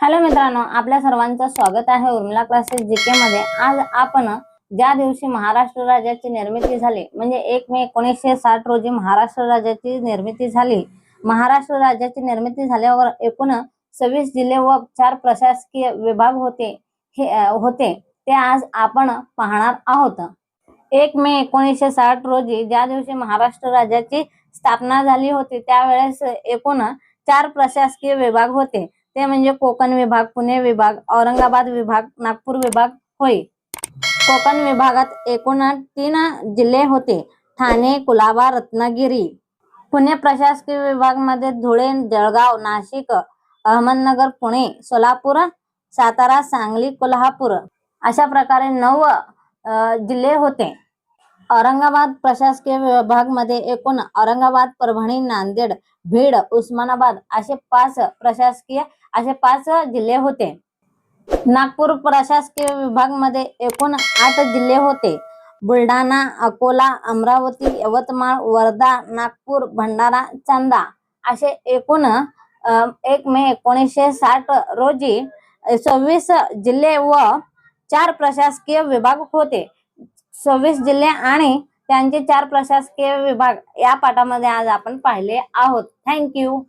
Hello मित्रांनो आपल्या सर्वांचं स्वागत आहे उर्मिला क्लासेस जीके मध्ये. आज आपण ज्या दिवशी महाराष्ट्र राज्याची निर्मिती झाली म्हणजे एक मे एकोणीसशे साठ रोजी महाराष्ट्र राज्याची निर्मिती झाली. महाराष्ट्र राज्याची निर्मिती झाल्यावर एकूण सव्वीस जिल्हे व चार प्रशासकीय विभाग होते हे होते. ते आज आपण पाहणार आहोत. एक मे एकोणीसशे साठ रोजी ज्या दिवशी महाराष्ट्र राज्याची स्थापना झाली होती त्यावेळेस एकूण चार प्रशासकीय विभाग होते. ते म्हणजे कोकण विभाग पुणे विभाग औरंगाबाद विभाग नागपूर विभाग होय. कोकण विभागात एकूण तीन जिल्हे होते. ठाणे कुलाबा रत्नागिरी. पुणे प्रशासकीय विभागमध्ये धुळे जळगाव नाशिक अहमदनगर पुणे सोलापूर सातारा सांगली कोल्हापूर. अशा प्रकारे नऊ जिल्हे होते. औरंगाबाद प्रशासकीय विभागमध्ये एकूण औरंगाबाद परभणी नांदेड बीड उस्मानाबाद असे पाच प्रशासकीय असे पाच जिल्हे होते. नागपूर प्रशासकीय विभागमध्ये एकूण आठ जिल्हे होते. बुलढाणा अकोला अमरावती यवतमाळ वर्धा नागपूर भंडारा चांदा असे एकूण एक मे एकोणीसशे साठ रोजी सव्वीस जिल्हे व चार प्रशासकीय विभाग होते. सव्वीस जिल्हे आणि त्यांचे चार प्रशासकीय विभाग या पाठामध्ये आज आपण पाहिले आहोत. थँक्यू